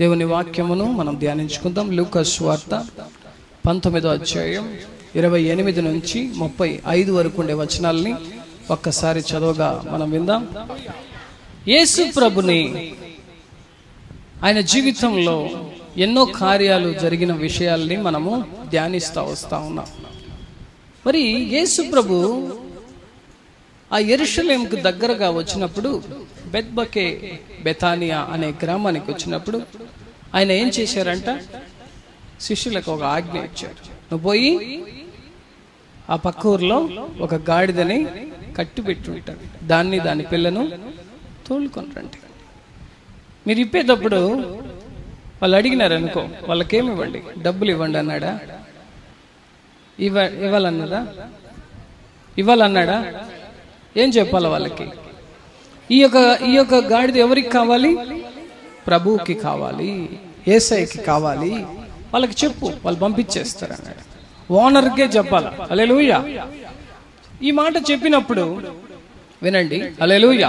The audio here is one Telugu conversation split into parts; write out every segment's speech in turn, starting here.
దేవుని వాక్యమును మనం ధ్యానించుకుందాం. లూకస్ వార్త పంతొమ్మిదో అధ్యాయం ఇరవై ఎనిమిది నుంచి ముప్పై ఐదు వరకు ఉండే వచనాల్ని ఒక్కసారి చదవగా మనం విందాం. యేసు ప్రభుని ఆయన జీవితంలో ఎన్నో కార్యాలు జరిగిన విషయాల్ని మనము ధ్యానిస్తూ వస్తూ ఉన్నాం. మరి యేసు ప్రభు ఆ ఎరుషలేంకు దగ్గరగా వచ్చినప్పుడు బెత్బకే బెతానియా అనే గ్రామానికి వచ్చినప్పుడు ఆయన ఏం చేశారంట? శిష్యులకు ఒక ఆజ్ఞ ఇచ్చారు. నువ్వు పోయి ఆ పక్క ఊర్లో ఒక గాడిదని కట్టి పెట్టి ఉంటారు దాన్ని దాని పిల్లను తోలుకొని రండి. మీరు ఇప్పేటప్పుడు వాళ్ళు అడిగినారు అనుకో వాళ్ళకేమి ఇవ్వండి? డబ్బులు ఇవ్వండి అన్నాడా? ఇవ్వ ఇవ్వాలన్నాడా ఇవ్వాలన్నాడా? ఏం చెప్పాలి వాళ్ళకి? ఈ యొక్క ఈ యొక్క గాడిద ఎవరికి కావాలి? ప్రభువుకి కావాలి ఏసైకి కావాలి. వాళ్ళకి చెప్పు వాళ్ళు పంపించేస్తారు అన్నాడు. ఓనర్కే చెప్పాలి. అలెలుయ ఈ మాట చెప్పినప్పుడు వినండి అలెలుయ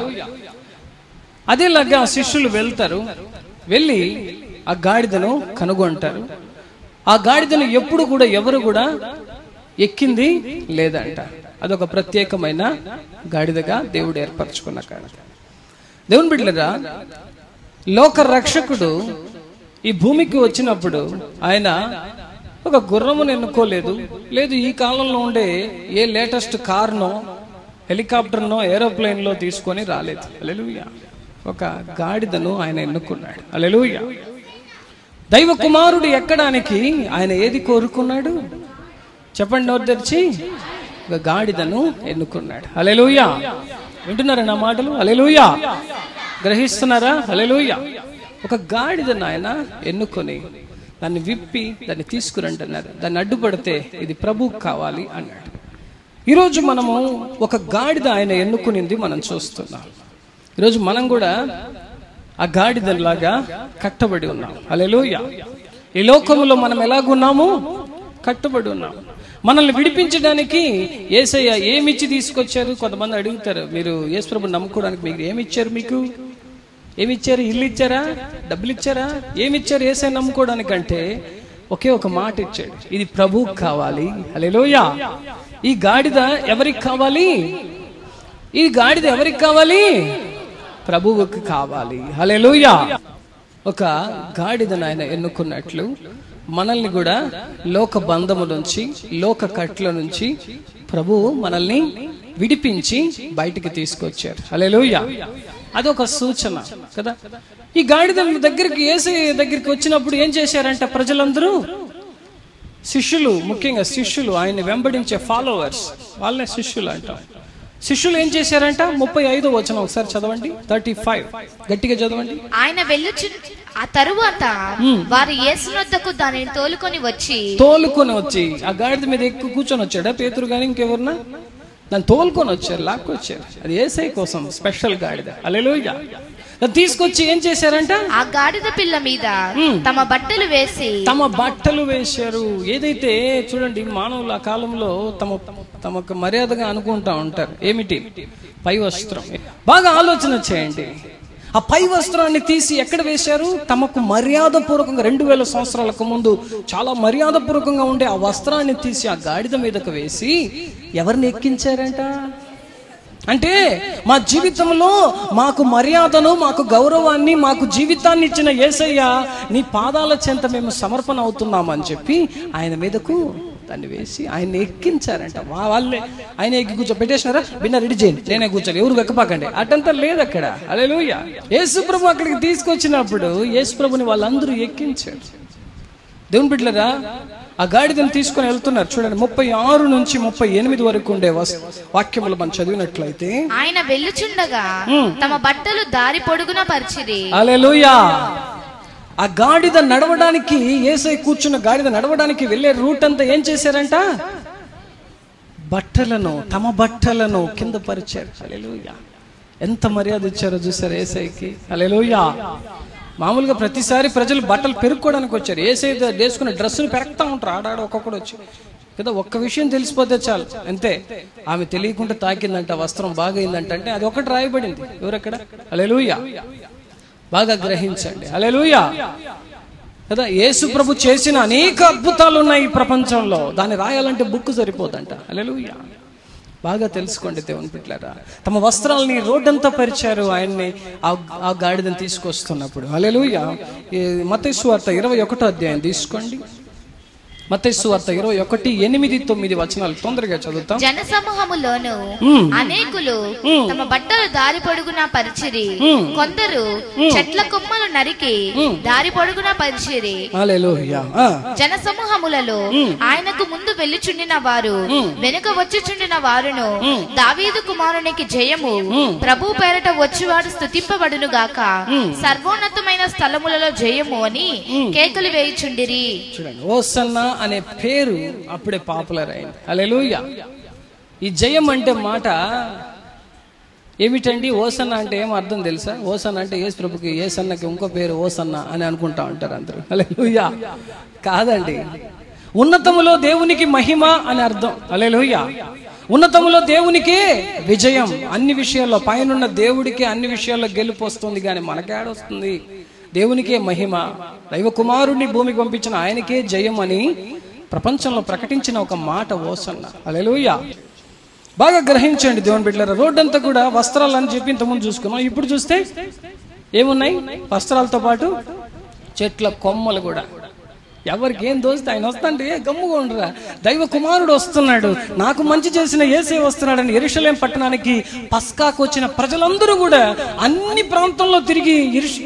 అదేలాగా ఆ శిష్యులు వెళ్తారు వెళ్ళి ఆ గాడిదను కనుగొంటారు. ఆ గాడిదను ఎప్పుడు కూడా ఎవరు కూడా ఎక్కింది లేదంట. అదొక ప్రత్యేకమైన గాడిదగా దేవుడు ఏర్పరచుకున్న కారణం దేవుని బిడ్డరా లోక రక్షకుడు ఈ భూమికి వచ్చినప్పుడు ఆయన ఒక గుర్రమును ఎన్నుకోలేదు. లేదు ఈ కాలంలో ఉండే ఏ లేటెస్ట్ కార్నో హెలికాప్టర్నో ఏరోప్లేన్లో తీసుకొని రాలేదు. అలెలుయ ఒక గాడిదను ఆయన ఎన్నుకున్నాడు. అలెలుయ దైవ కుమారుడు ఎక్కడానికి ఆయన ఏది కోరుకున్నాడు? చెప్పండి నోరు తెరిచి? ఒక గాడిదను ఎన్నుకున్నాడు. అలెలుయ వింటున్నారా నా మాటలు? అలెలుయ గ్రహిస్తున్నారా? అలెలుయ ఒక గాడిదను ఆయన ఎన్నుకొని దాన్ని విప్పి దాన్ని తీసుకురండి అన్నారు దాన్ని అడ్డుపడితే ఇది ప్రభుకు కావాలి అన్నాడు. ఈరోజు మనము ఒక గాడిద ఆయన ఎన్నుకునింది మనం చూస్తున్నాం. ఈరోజు మనం కూడా ఆ గాడిదలాగా కట్టబడి ఉన్నాం. అలెలుయ ఈ లోకములో మనం ఎలాగున్నాము? కట్టుబడి ఉన్నాము మనల్ని విడిపించడానికి ఏసయ్య ఏమిచ్చి తీసుకొచ్చారు? కొంతమంది అడుగుతారు మీరు యేసుప్రభు నమ్ముకోవడానికి మీకు ఏమిచ్చారు మీకు? ఏమిచ్చారు? ఇల్లు ఇచ్చారా? డబ్బులు ఇచ్చారా? ఏమిచ్చారు ఏసై నమ్ముకోవడానికి అంటే ఒకే ఒక మాట ఇచ్చాడు. ఇది ప్రభువుకు కావాలి. హలేలోయా ఈ గాడిద ఎవరికి కావాలి? ఈ గాడిద ఎవరికి కావాలి? ప్రభువుకి కావాలి. హలేలోయా ఒక గాడిదను ఆయన ఎన్నుకున్నట్లు మనల్ని కూడా లోక బంధము నుంచి లోక కట్ల నుంచి ప్రభువు మనల్ని విడిపించి బయటికి తీసుకొచ్చారు. హలెలుయ అదొక సూచన కదా? ఈ గాడిద దగ్గరికి ఏసే దగ్గరికి వచ్చినప్పుడు ఏం చేశారంట ప్రజలందరూ? శిష్యులు ముఖ్యంగా శిష్యులు ఆయన్ని వెంబడించే ఫాలోవర్స్ వాళ్ళనే శిష్యులు అంటాం శిష్యులు ఏం చేశారంట? ముప్పై ఐదో వచనం ఒకసారి చదవండి. Thirty five. గట్టిగా చదవండి. ఆయన వెళ్ళుచు ఆ తరువాత వారు యేసునొద్దకు దానిని తోలుకొని వచ్చి తోలుకొని వచ్చి ఆ గాడిద మీద ఎక్కువ కూర్చొని వచ్చాడా? పేతురు కానీ ఇంకెవరన్నా? దాన్ని తోలుకొని వచ్చారు లాక్కొచ్చారు. అది ఏసై కోసం స్పెషల్ గాడిద. అలెలుయ తీసుకొచ్చి ఏం చేశారంట? ఆ గాడిద పిల్ల మీద తమ బట్టలు వేసి తమ బట్టలు వేశారు. ఏదైతే చూడండి మానవులు ఆ కాలంలో తమ తమకు మర్యాదగా అనుకుంటా ఉంటారు. ఏమిటి? పై వస్త్రం. బాగా ఆలోచన చేయండి. ఆ పై వస్త్రాన్ని తీసి ఎక్కడ వేశారు? తమకు మర్యాద పూర్వకంగా రెండు వేల సంవత్సరాలకు ముందు చాలా మర్యాద పూర్వకంగా ఉండే ఆ వస్త్రాన్ని తీసి ఆ గాడిద మీదకు వేసి ఎవరిని ఎక్కించారంట? అంటే మా జీవితంలో మాకు మర్యాదను మాకు గౌరవాన్ని మాకు జీవితాన్ని ఇచ్చిన ఏసయ్య నీ పాదాల చెంత మేము సమర్పణ అవుతున్నామని చెప్పి ఆయన మీదకు దాన్ని వేసి ఆయన ఎక్కించారంట. వా వాళ్ళే ఆయన ఎక్కి కూర్చో పెట్టేసినారా? బిన్న రెడీ చేయండి. నేనే కూర్చోను ఎవరు వెక్కపాకండి. అటంతా లేదు అక్కడ అలెలుయ యేసుప్రభు అక్కడికి తీసుకొచ్చినప్పుడు యేసుప్రభుని వాళ్ళందరూ ఎక్కించారు. దేవుని బిడ్డలరా ఆ గాడిదను తీసుకొని వెళ్తున్నారు. చూడండి ముప్పై ఆరు నుంచి ముప్పై ఎనిమిది వరకు ఉండే వాక్యములు మనం చదివినట్లయితే. ఆయన వెళ్ళుచుండగా తమ బట్టలు దారి పొడుగున పరిచిరి. అలెలుయా ఆ గాడిద నడవడానికి ఏసై కూర్చున్న గాడిద నడవడానికి వెళ్ళే రూట్ అంతా ఏం చేశారంట? బట్టలను తమ బట్టలను కింద పరిచారు. అలెలుయా ఎంత మర్యాద ఇచ్చారో చూసారు ఏసైకి? అలెలుయా మామూలుగా ప్రతిసారి ప్రజలు బట్టలు పెరుక్కోవడానికి వచ్చారు. ఏసై వేసుకున్న డ్రెస్సులు పెరగతా ఉంటారు. ఆడాడ ఒక్కొక్కడు వచ్చి. కదా ఒక్క విషయం తెలిసిపోతే చాలు. అంతే. ఆమె తెలియకుండా తాకిందంట వస్త్రం బాగైందంట అంటే అది ఒకటి రాయబడింది. ఎవరక్కడ? అలెలుయా బాగా గ్రహించండి. హల్లెలూయా. కదా యేసు ప్రభు చేసిన అనేక అద్భుతాలు ఉన్నాయి ఈ ప్రపంచంలో. దాన్ని రాయాలంటే బుక్ సరిపోదంట. అలెలుయ బాగా తెలుసుకోండి దేవుని పిట్లారా తమ వస్త్రాలని రోడ్డంతా పరిచారు. ఆయన్ని ఆ ఆ గాడిదని తీసుకొస్తున్నప్పుడు. హల్లెలూయా. మతేశ్వార్త ఇరవై ఒకటో అధ్యాయం తీసుకోండి. మత్తయి సువార్త ఇరవై ఒకటి ఎనిమిది తొమ్మిది వచనాలు తొందరగా చదువుతాం. జన సమూహములోను అనేకులు తమ బట్టలు దారి పొడుగునా పరిచిరి. కొందరు చెట్ల కొమ్మలు నరికి దారి పొడుగునా పరిచిరి. జన సమూహములలో ఆయనకు ముందు వెళ్ళుచుండిన వారు వెనుక వచ్చుచుండిన వారును దావీదు కుమారునికి జయము ప్రభు పేరట వచ్చివాడు స్థుతింపబడును గాక సర్వోన్నతమైన స్థలములలో జయము అని కేకలు వేయుచుండిరి. చూడండి అనే పేరు అప్పుడే పాపులర్ అయింది. హల్లెలూయా ఈ జయం అంటే మాట ఏమిటండి? ఓసన్న అంటే ఏం అర్థం తెలుసా? ఓసన్న అంటే యేసు ప్రభుకి ఏసన్నకి ఇంకో పేరు ఓసన్న అని అనుకుంటా ఉంటారు అందరూ. హల్లెలూయా కాదండి. ఉన్నతములో దేవునికి మహిమ అని అర్థం. హల్లెలూయా ఉన్నతములో దేవునికి విజయం. అన్ని విషయాల్లో పైనున్న దేవుడికి అన్ని విషయాల్లో గెలుపు వస్తుంది కానీ మనకేడొస్తుంది దేవునికే మహిమ. దైవ కుమారుడిని భూమికి పంపించిన ఆయనకే జయం అని ప్రపంచంలో ప్రకటించిన ఒక మాట ఓసన్న. హల్లెలూయా. బాగా గ్రహించండి దేవుని బిడ్డలారా. రోడ్డు అంతా కూడా వస్త్రాలు అని చెప్పి ఇంతకుముందు చూసుకున్నాం. ఇప్పుడు చూస్తే ఏమున్నాయి? వస్త్రాలతో పాటు చెట్ల కొమ్మలు కూడా. ఎవరికి ఏం దోస్తే ఆయన వస్తాంటే గమ్ముగా ఉండరా. దైవ కుమారుడు వస్తున్నాడు. నాకు మంచి చేసిన ఏసే వస్తున్నాడని ఎరుషలేం పట్టణానికి పస్కాకు వచ్చిన ప్రజలందరూ కూడా అన్ని ప్రాంతంలో తిరిగి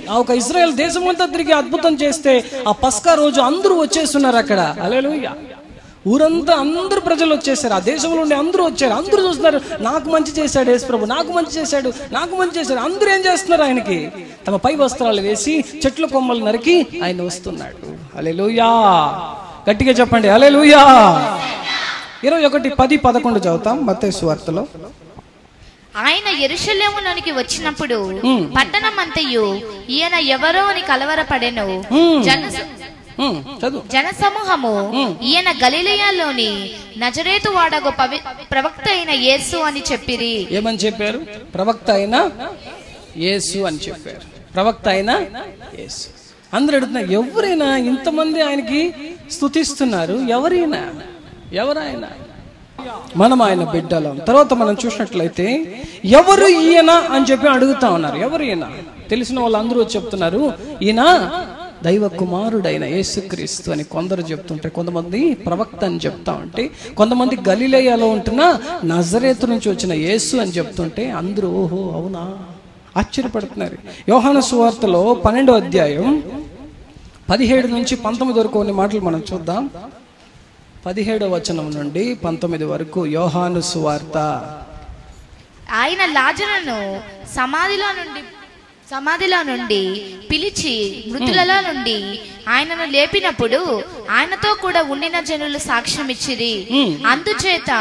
ఆ ఒక ఇజ్రాయెల్ దేశమంతా తిరిగి అద్భుతం చేస్తే ఆ పస్కా రోజు అందరూ వచ్చేస్తున్నారు అక్కడ. అలెలుయ్యా ఊరంతా అందరు ప్రజలు వచ్చేసారు. ఆ దేశంలో ఉండి అందరూ వచ్చారు. అందరూ చూస్తున్నారు నాకు మంచి చేశాడు యేసు ప్రభు నాకు మంచి చేశాడు నాకు మంచి చేశాడు. అందరూ ఏం చేస్తున్నారు ఆయనకి? తమ పై వస్త్రాలు వేసి చెట్ల కొమ్మలు నరికి ఆయన వస్తున్నాడు. అలెలుయా గట్టిగా చెప్పండి అలెలుయా ఇరవై ఒకటి పది పదకొండు చదువుతాం మత్తయి సువార్తలో ఆయన ఎరుషలేములోనికి వచ్చినప్పుడు పట్టణమంతయు ఈయన ఎవరో అని కలవరపడెను. జన ఉమ్, చదువు. జన సమూహము ఈయన గలిలయలోని నజరేతు వాడగో పవి ప్రవక్త అయిన యేసు అని చెప్పిరి. ఏమని చెప్పారు? ప్రవక్త అయిన యేసు అని చెప్పారు. ప్రవక్త అయిన యేసు. అందరూ అడుగుతున్నారు ఎవరైనా ఇంతమంది ఆయనకి స్తుతిస్తున్నారు? ఎవరైనా? ఎవరైనా? మనం ఆయన బిడ్డలం. తర్వాత మనం చూసినట్లయితే ఎవరు ఈయన అని చెప్పి అడుగుతా ఉన్నారు. ఎవరు ఈయన? తెలిసిన వాళ్ళందరూ చెప్తున్నారు ఈయన దైవ కుమారుడైన యేసుక్రీస్తు అని కొందరు చెప్తుంటే కొంతమంది ప్రవక్త అని చెప్తా ఉంటే కొంతమంది గలిలేయలో ఉంటున్న నజరేతు నుంచి వచ్చిన యేసు అని చెప్తుంటే అందరూ ఓహో అవునా? ఆశ్చర్యపడుతున్నారు. యోహాను సువార్తలో పన్నెండో అధ్యాయం పదిహేడు నుంచి పంతొమ్మిది వరకు కొన్ని మాటలు మనం చూద్దాం. పదిహేడో వచనం నుండి పంతొమ్మిది వరకు యోహాను సువార్త. ఆయన లాజరును సమాధిలో నుండి సమాధిలో నుండి పిలిచి మృతులలో నుండి ఆయనను లేపినప్పుడు ఆయనతో కూడా ఉండిన జనులు సాక్ష్యం ఇచ్చిరి. అందుచేత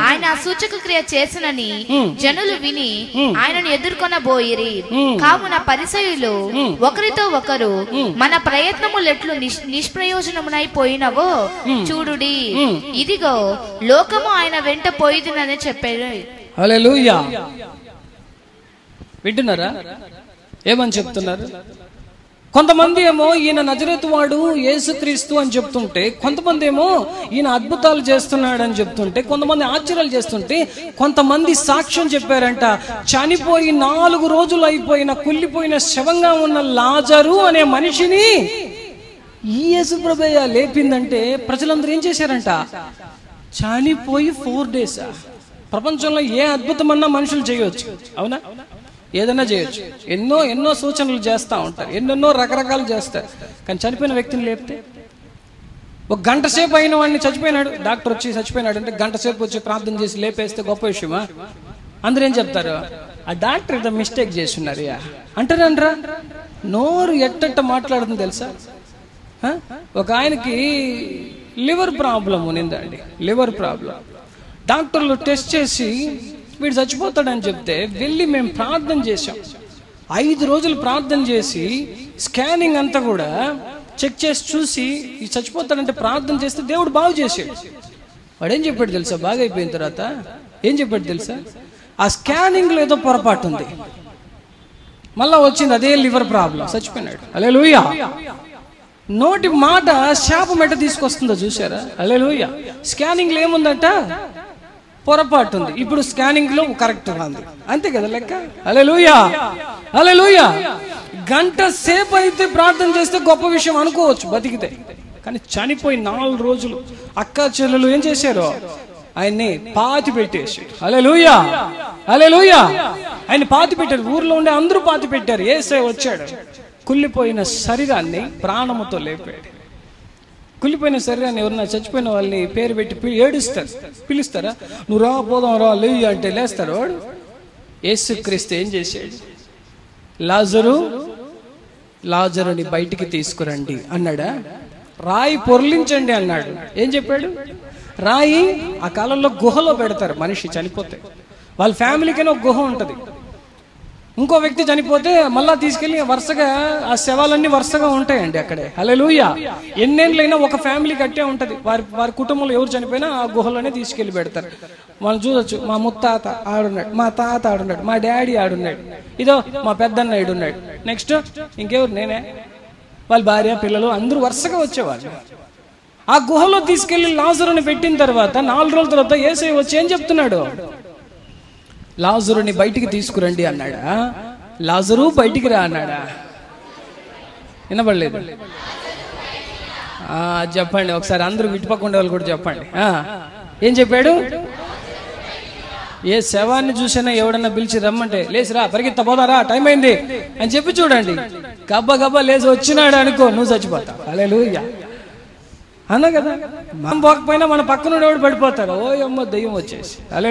ఆయన సూచక క్రియ చేసినని జనులు విని ఆయనను ఎదుర్కొనబోయిరి. కావున పరిసయులు ఒకరితో ఒకరు మన ప్రయత్నములెట్లు నిష్- నిష్ప్రయోజనమునైపోయినవో చూడుడి. ఇదిగో లోకము ఆయన వెంట పోయిదినని చెప్పారు వింటున్నారా? ఏమని చెప్తున్నారు? కొంతమంది ఏమో ఈయన నజరేతు వాడు యేసుక్రీస్తు అని చెప్తుంటే కొంతమంది ఏమో ఈయన అద్భుతాలు చేస్తున్నాడు అని చెప్తుంటే కొంతమంది ఆశ్చర్యాలు చేస్తుంటే కొంతమంది సాక్ష్యం చెప్పారంట. చనిపోయి నాలుగు రోజులు అయిపోయిన కుళ్ళిపోయిన శవంగా ఉన్న లాజరు అనే మనిషిని ఈ యేసుప్రభయ్య లేపిందంటే ప్రజలందరూ ఏం చేశారంట? చనిపోయి ఫోర్ డేస్? ప్రపంచంలో ఏ అద్భుతమన్నా మనుషులు చేయొచ్చు. అవునా? ఏదైనా చేయొచ్చు. ఎన్నో ఎన్నో సూచనలు చేస్తూ ఉంటారు. ఎన్నెన్నో రకరకాలు చేస్తారు. కానీ చనిపోయిన వ్యక్తిని లేపితే? ఒక గంట సేపు అయిన వాడిని చచ్చిపోయినాడు. డాక్టర్ వచ్చి చచ్చిపోయినాడు అంటే గంట సేపు వచ్చి ప్రార్థన చేసి లేపేస్తే గొప్ప విషయమా? అందరూ ఏం చెప్తారు? ఆ డాక్టర్ ఏదో మిస్టేక్ చేస్తున్నారు యా. నోరు ఎట్టట్ట మాట్లాడుతుంది తెలుసా? ఒక ఆయనకి లివర్ ప్రాబ్లం ఉన్నిందండి లివర్ ప్రాబ్లం. డాక్టర్లు టెస్ట్ చేసి వీడు చచ్చిపోతాడని చెప్తే వెళ్ళి మేము ప్రార్థన చేశాం. ఐదు రోజులు ప్రార్థన చేసి స్కానింగ్ అంతా కూడా చెక్ చేసి చూసి ఈ చచ్చిపోతాడంటే ప్రార్థన చేస్తే దేవుడు బాగు చేసాడు వాడు ఏం చెప్పాడు తెలుసా? బాగా అయిపోయిన తర్వాత ఏం చెప్పాడు తెలుసా? ఆ స్కానింగ్లో ఏదో పొరపాటు ఉంది. మళ్ళా వచ్చింది అదే లివర్ ప్రాబ్లం. చచ్చిపోయినాడు. అలే నోటి మాట శాపం ఎట తీసుకొస్తుందో చూసారా అలే లూయ స్కానింగ్లో ఏముందంట? పొరపాటు ఉంది. ఇప్పుడు స్కానింగ్లో కరెక్ట్ ఉంది. అంతే కదా లెక్క? అలే లూయా అలే గంట సేపు అయితే ప్రార్థన చేస్తే గొప్ప విషయం అనుకోవచ్చు బతికితే. కానీ చనిపోయి నాలుగు రోజులు అక్క చెల్లెలు ఏం చేశారు? ఆయన్ని పాతి పెట్టేసి. అలే లూయా అలే లూయా ఆయన పాతి పెట్టారు. ఊర్లో ఉండే అందరూ పాతి పెట్టారు. ఏసే వచ్చాడు. కుళ్ళిపోయిన శరీరాన్ని ప్రాణముతో లేపాడు. కుళ్ళిపోయిన శరీరాన్ని ఎవరన్నా చచ్చిపోయిన వాళ్ళని పేరు పెట్టి ఏడుస్తారు. పిలుస్తారా? నువ్వు రా పోదాం రా లేవు అంటే లేస్తారు వాడు. యేసుక్రీస్తు ఏం చేశాడు? లాజరు లాజరుని బయటికి తీసుకురండి అన్నాడా? రాయి పొర్లించండి అన్నాడు. ఏం చెప్పాడు? రాయి ఆ కాలంలో గుహలో పెడతారు మనిషి చనిపోతే. వాళ్ళ ఫ్యామిలీకైనా ఒక గుహ ఉంటుంది. ఇంకో వ్యక్తి చనిపోతే మళ్ళా తీసుకెళ్ళి వరుసగా ఆ శవాలన్నీ వరుసగా ఉంటాయండి అక్కడే. హల్లెలూయా. ఎన్నేళ్ళైనా ఒక ఫ్యామిలీ కట్టే ఉంటది. వారి వారి కుటుంబంలో ఎవరు చనిపోయినా ఆ గుహలోనే తీసుకెళ్ళి పెడతారు. మనం చూడొచ్చు మా ముత్తాత ఆడున్నాడు మా తాత ఆడున్నాడు మా డాడీ ఆడున్నాడు ఇదో మా పెద్దన్న ఈడున్నాడు నెక్స్ట్ ఇంకెవరు? నేనే. వాళ్ళ భార్య పిల్లలు అందరూ వరుసగా వచ్చేవాళ్ళు. ఆ గుహలో తీసుకెళ్ళి లాజరుని పెట్టిన తర్వాత నాలుగు రోజుల తర్వాత ఏసై వచ్చి ఏం చెప్తున్నాడు? లాజరుని బయటికి తీసుకురండి అన్నాడా? లాజరు బయటికి రా అన్నాడా? వినపడలేదు చెప్పండి ఒకసారి అందరూ విడిపకుండా వాళ్ళు కూడా చెప్పండి. ఏం చెప్పాడు? ఏ శవాన్ని చూసినా ఎవడన్నా పిలిచి రమ్మంటే లేచిరా పరిగెత్త పోదారా టైం అయింది. అని చెప్పి చూడండి. గబ్బా గబ్బా లేచి వచ్చినాడు అనుకో నువ్వు చచ్చిపోతావు అలే అన్నా కదా? మనం పోకపోయినా మన పక్కన ఎవడు పడిపోతారు ఓ అమ్మ దయ్యం వచ్చేసి. అలే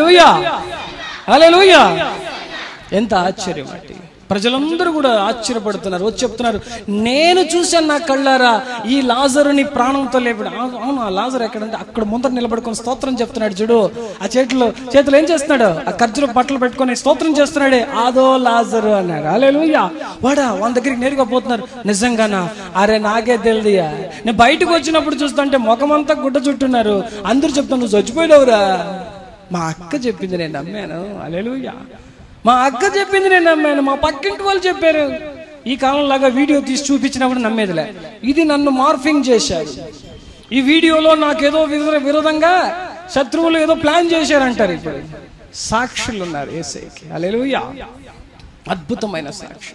లూయా అలే అలే ఎంత ఆశ్చర్యం అంటే ప్రజలందరూ కూడా ఆశ్చర్యపడుతున్నారు. వచ్చి చెప్తున్నారు నేను చూశాను నా కళ్ళారా? ఈ లాజరుని ప్రాణంతో లేపడు అవును ఆ లాజర్ ఎక్కడంటే అక్కడ ముందర నిలబడుకొని స్తోత్రం చెప్తున్నాడు చూడు. ఆ చేతిలో చేతులు ఏం చేస్తున్నాడు? ఆ ఖర్చులో బట్టలు పెట్టుకొని స్తోత్రం చేస్తున్నాడే. ఆదో లాజరు అన్నాడు. అలే వాడా వాళ్ళ దగ్గరికి నేరుగా పోతున్నారు. నిజంగానా? అరే నాకే తెలియదుయా నేను బయటకు వచ్చినప్పుడు చూస్తుంటే ముఖమంతా గుడ్డ చుట్టున్నారు. అందరూ చెప్తాను నువ్వు చచ్చిపోయినవురా. మా అక్క చెప్పింది నేను నమ్మాను. అలెలుయ్యా మా అక్క చెప్పింది నేను నమ్మాను. మా పక్కింటి వాళ్ళు చెప్పారు. ఈ కాలంలాగా వీడియో తీసి చూపించినప్పుడు నమ్మేదిలే. ఇది నన్ను మార్ఫింగ్ చేశారు. ఈ వీడియోలో నాకేదో విరోధంగా శత్రువులు ఏదో ప్లాన్ చేశారంటారు ఇప్పుడు. సాక్షులు ఉన్నారు ఏసైకి. అలెలుయ్యా అద్భుతమైన సాక్షి.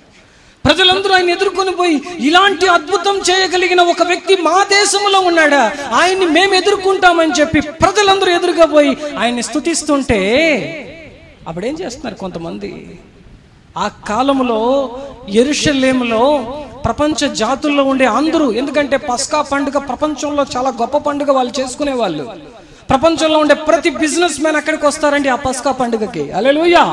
ప్రజలందరూ ఆయన ఎదుర్కొని పోయి ఇలాంటి అద్భుతం చేయగలిగిన ఒక వ్యక్తి మా దేశంలో ఉన్నాడా? ఆయన్ని మేము ఎదుర్కొంటామని చెప్పి ప్రజలందరూ ఎదురుగా పోయి ఆయన్ని స్తుతిస్తుంటే అప్పుడేం చేస్తున్నారు కొంతమంది? ఆ కాలంలో ఎరుషలేములో ప్రపంచ జాతుల్లో ఉండే అందరూ ఎందుకంటే పస్కా పండుగ ప్రపంచంలో చాలా గొప్ప పండుగ వాళ్ళు చేసుకునే వాళ్ళు ప్రపంచంలో ఉండే ప్రతి బిజినెస్ మ్యాన్ అక్కడికి వస్తారండి ఆ పస్కా పండుగకి. అలెలుయ్యా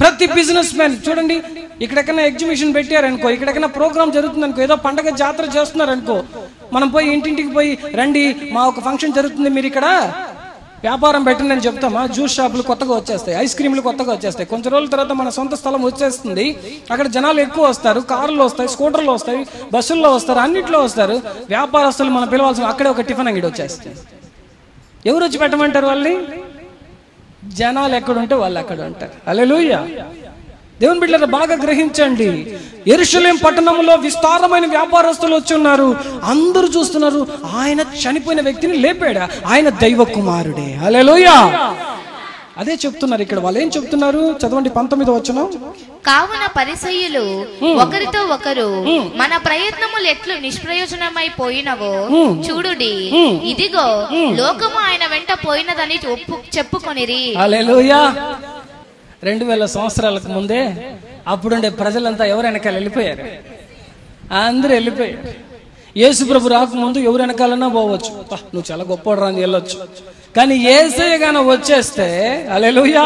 ప్రతి బిజినెస్ మ్యాన్ చూడండి ఇక్కడెక్కడైనా ఎగ్జిబిషన్ పెట్టారనుకో ఇక్కడెక్కడైనా ప్రోగ్రామ్ జరుగుతుందనుకో ఏదో పండగ జాతర చేస్తున్నారనుకో మనం పోయి ఇంటింటికి పోయి రండి మా ఒక ఫంక్షన్ జరుగుతుంది మీరు ఇక్కడ వ్యాపారం పెట్టండి అని చెప్తామా? జ్యూస్ షాపులు కొత్తగా వచ్చేస్తాయి ఐస్ క్రీమ్లు కొత్తగా వచ్చేస్తాయి. కొంచెం రోజుల తర్వాత మన సొంత స్థలం వచ్చేస్తుంది. అక్కడ జనాలు ఎక్కువ వస్తారు కార్లు వస్తాయి స్కూటర్లు వస్తాయి బస్సుల్లో వస్తారు అన్నిట్లో వస్తారు. వ్యాపారస్తులు మనం పిలవాల్సిన అక్కడే ఒక టిఫిన్ అంగడి వచ్చేస్తుంది. ఎవరు వచ్చి పెట్టమంటారు వాళ్ళని? జనాలు ఎక్కడుంటే వాళ్ళు అక్కడ ఉంటారు. అలెలుయ్యా దేవుని బిడ్డలు బాగా గ్రహించండి. ఎరుషలేం పట్టణంలో విస్తారమైన వ్యాపారస్తులు వచ్చి ఉన్నారు. అందరూ చూస్తున్నారు. ఆయన చనిపోయిన వ్యక్తిని లేపాడా? ఆయన దైవ కుమారుడే. అలెలుయ్య అదే చెప్తున్నారు ఇక్కడ. వాళ్ళు ఏం చెప్తున్నారు? చదవండి పంతొమ్మిది వచ్చిన కావున పరిసయ్యులు ఒకరితో ఒకరు మన ప్రయత్నములు ఎట్లు నిష్ప్రయోజనమై పోయినవో చూడుడి. ఇదిగో లోకము ఆయన వెంట పోయినదని చెప్పుకొనిరి. రెండు వేల సంవత్సరాలకు ముందే అప్పుడుండే ప్రజలంతా ఎవరు వెనకాల వెళ్ళిపోయారు? అందరూ వెళ్ళిపోయారు. యేసు ప్రభు రాకముందు ఎవరు వెనకాలన్నా పోవచ్చు. నువ్వు చాలా గొప్పవాడు అని వెళ్ళొచ్చు. కానీ ఏసయ్య గాన వచ్చేస్తే అలెలుయా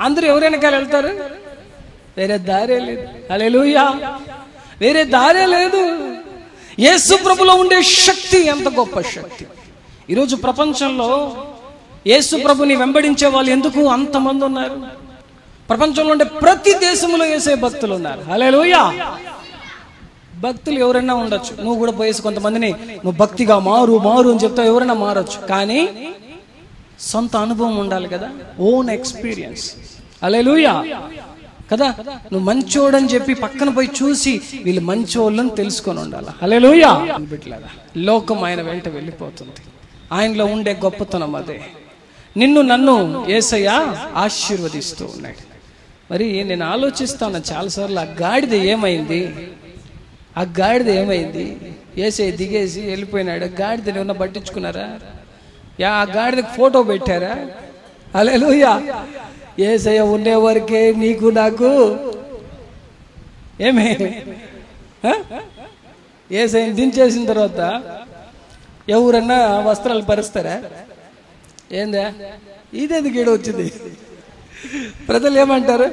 అందరూ ఎవరు వెనకాల వెళ్తారు? వేరే దారే లేదు. అలెలుయా వేరే దారే లేదు. యేసు ప్రభులో ఉండే శక్తి ఎంత గొప్ప శక్తి. ఈరోజు ప్రపంచంలో యేసు ప్రభుని వెంబడించే వాళ్ళు ఎందుకు అంతమంది ఉన్నారు? ప్రపంచంలో ఉండే ప్రతి దేశంలో వేసే భక్తులు ఉన్నారు. హల్లెలూయా. భక్తులు ఎవరైనా ఉండొచ్చు. నువ్వు కూడా పోయేసి కొంతమందిని నువ్వు భక్తిగా మారు మారు అని చెప్తావు ఎవరైనా మారొచ్చు. కానీ సొంత అనుభవం ఉండాలి కదా. ఓన్ ఎక్స్పీరియన్స్ అలెలుయా కదా? నువ్వు మంచోడని చెప్పి పక్కన పోయి చూసి వీళ్ళు మంచోళ్ళని తెలుసుకొని ఉండాలి? హల్లెలూయా. బిడ్డలారా లోకం ఆయన వెంట వెళ్ళిపోతుంది. ఆయనలో ఉండే గొప్పతనం అదే. నిన్ను నన్ను ఏసయ్య ఆశీర్వదిస్తూ ఉన్నాడు. మరి నేను ఆలోచిస్తాను చాలాసార్లు ఆ గాడిద ఏమైంది? ఆ గాడిద ఏమైంది? ఏసై దిగేసి వెళ్ళిపోయినాడు. గాడిదని ఉన్న పట్టించుకున్నారా? యా ఆ గాడిదకి ఫోటో పెట్టారా? అలెలుయా ఏసయ్య ఉండే వరకే నీకు నాకు. ఏమే? ఏసయ్య దించేసిన తర్వాత ఎవరన్నా వస్త్రాలు పరుస్తారా? ఏందా? ఇదేది గీడ వచ్చింది? ప్రజలు ఏమంటారు?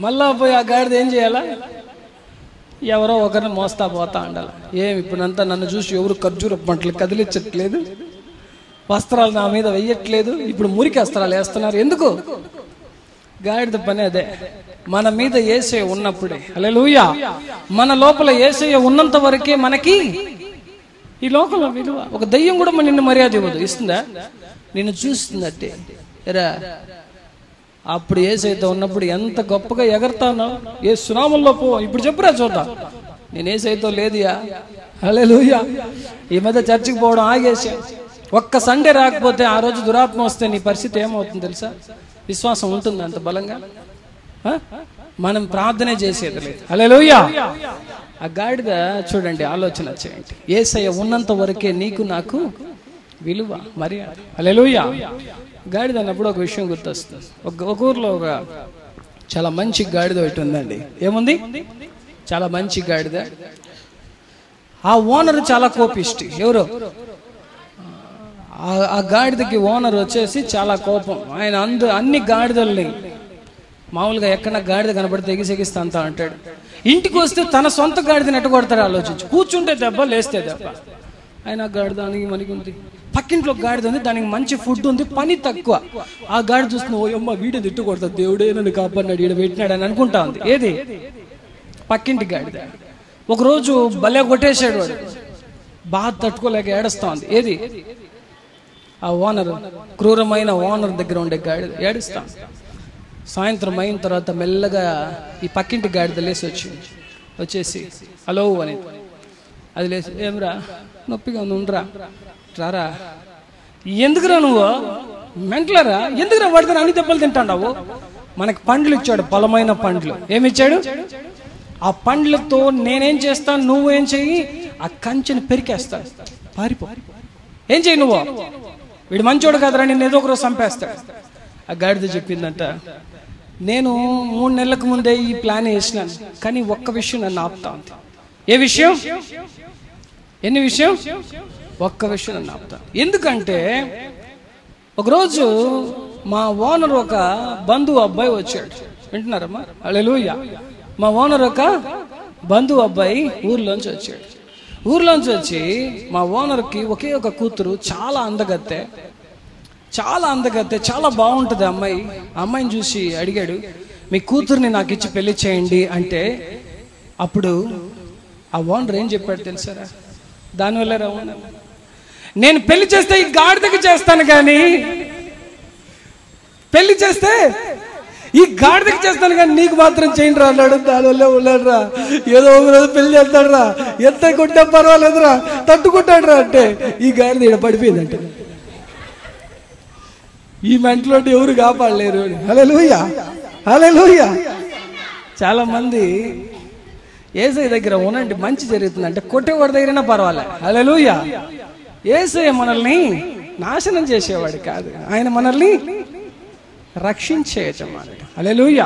మళ్ళా పోయి ఆ గాడిద ఏం చేయాలా? ఎవరో ఒకరిని మోస్తా పోతా ఉండాలి ఏమి ఇప్పుడంతా నన్ను చూసి ఎవరు ఖర్జూర పంటలు కదిలించట్లేదు? వస్త్రాలు నా మీద వెయ్యట్లేదు? ఇప్పుడు మురికి వస్త్రాలు వేస్తున్నారు. ఎందుకు? గాడిద పని అదే. మన మీద ఏసయ ఉన్నప్పుడే. అలెలుయా మన లోపల ఏసయ్య ఉన్నంత వరకే మనకి ఈ లోకంలో విలువ. ఒక దయ్యం కూడా నిన్ను మర్యాద ఇవ్వదు. ఇస్తుందా? నిన్ను చూస్తుందంటే ఎరా అప్పుడు ఏసైతే ఉన్నప్పుడు ఎంత గొప్పగా ఎగరతానో? ఏ సునామంలో పో ఇప్పుడు చెప్పురా చూద్దాం. నేను ఏసైతో లేదుయా? హల్లెలూయా. ఈ మధ్య చర్చికి పోవడం ఆగేసా ఒక్క సండే రాకపోతే ఆ రోజు దురాత్మ వస్తే నీ పరిస్థితి ఏమవుతుంది తెలుసా? విశ్వాసం ఉంటుంది అంత బలంగా? మనం ప్రార్థనే చేసేది లేదు. హల్లెలూయా. ఆ గాడిద చూడండి ఆలోచన చేయండి. ఏసయ్య ఉన్నంత వరకే నీకు నాకు విలువ మర్యాద. హల్లెలూయా. గాడిద అన్నప్పుడు ఒక విషయం గుర్తొస్తుంది. ఒక ఒక ఊర్లో ఒక చాలా మంచి గాడిద ఒకటి ఉందండి. ఏముంది? చాలా మంచి గాడిద. ఆ ఓనర్ చాలా కోపిష్టి. ఎవరు? ఆ- ఆ గాడిదకి ఓనర్ వచ్చేసి చాలా కోపం. ఆయన అందు అన్ని గాడిదల్ని మామూలుగా ఎక్కడ గాడిద కనబడితే ఎగిసెగిస్తా అంతా అంటాడు. ఇంటికి వస్తే తన సొంత గాడిదని ఎట్ట ఆలోచించి. కూర్చుంటే దెబ్బ లేస్తే దెబ్బ. ఆయన గాడిద మనకి ఉంది పక్కింట్లో గాడిద ఉంది దానికి మంచి ఫుడ్ ఉంది పని తక్కువ. ఆ గాడి చూస్తున్న ఓ అమ్మ వీడు తిట్టు దేవుడే నన్ను కాపాడినాడు ఈడ పెట్టినాడు అని అనుకుంటా ఉంది. ఏది? పక్కింటి గాడిద. ఒకరోజు భలే కొట్టేశాడు వాడు. బాధ తట్టుకోలేక ఏడుస్తా ఉంది. ఏది? ఆ ఓనర్ క్రూరమైన ఓనర్ దగ్గర ఉండే గాడిద ఏడుస్తా సాయంత్రం అయిన తర్వాత మెల్లగా ఈ పక్కింటి గాడిద లేసి వచ్చింది వచ్చేసి హలో అని అది లేచి ఏమిరా నొప్పిగా ఉంది ఉండరా రారా. ఎందుకురా నువ్వు? మెంట్లరా? ఎందుకురా వాడితే అన్ని దెబ్బలు తింటాడావు? మనకి పండ్లు ఇచ్చాడు బలమైన పండ్లు. ఏమిచ్చాడు ఆ పండ్లతో నేనేం చేస్తాను నువ్వు ఏం చెయ్యి? ఆ కంచెని పెరికేస్తా పారిపో. ఏం చెయ్యి నువ్వు? వీడు మంచోడు కదరా నేను ఏదో ఒకరోజు చంపేస్తాడు. ఆ గాడిద చెప్పిందంట నేను మూడు నెలలకు ముందే ఈ ప్లాన్ వేసినాను కానీ ఒక్క విషయం నన్ను ఆపుతా ఉంది ఏ విషయం? ఎన్ని విషయం? ఒక్క విషయం నన్ను ఆపుతా ఎందుకంటే ఒకరోజు మా ఓనర్ ఒక బంధువు అబ్బాయి వచ్చాడు. వింటున్నారమ్మా? అలెలుయ్య మా ఓనర్ ఒక బంధువు అబ్బాయి ఊర్లోంచి వచ్చాడు. ఊర్లోంచి వచ్చి మా ఓనర్కి ఒకే ఒక కూతురు చాలా అందగత్తే. చాలా అందగత్తే చాలా బాగుంటుంది అమ్మాయి. అమ్మాయిని చూసి అడిగాడు మీ కూతుర్ని నాకు ఇచ్చి పెళ్ళి చేయండి. అంటే అప్పుడు ఆ ఓనర్ ఏం చెప్పాడు తెలుసారా దానివల్ల రావు నేను పెళ్ళి చేస్తే ఈ గాడిదకి చేస్తాను కానీ పెళ్ళి చేస్తే ఈ గాడిదకి చేస్తాను కానీ నీకు మాత్రం చేయండి రా అన్నాడు. దానివల్ల ఉన్నాడు ఏదో ఒక రోజు పెళ్ళి చేస్తాడు రా. ఎంత కొట్టే పర్వాలేదురా తట్టుకుంటాడు రా అంటే ఈ గాడిద ఈడ పడిపోయిందంటే. ఈ మెంట్లో ఎవరు కాపాడలేరు హలే లూయ హలే లూయ చాలా మంది ఏసై దగ్గర ఉనండి మంచి జరుగుతుంది అంటే కొట్టేవాడి దగ్గరైనా పర్వాలే. హలే లూయ ఏసై మనల్ని నాశనం చేసేవాడు కాదు. ఆయన మనల్ని రక్షించే యజమానుడు అలెలుయ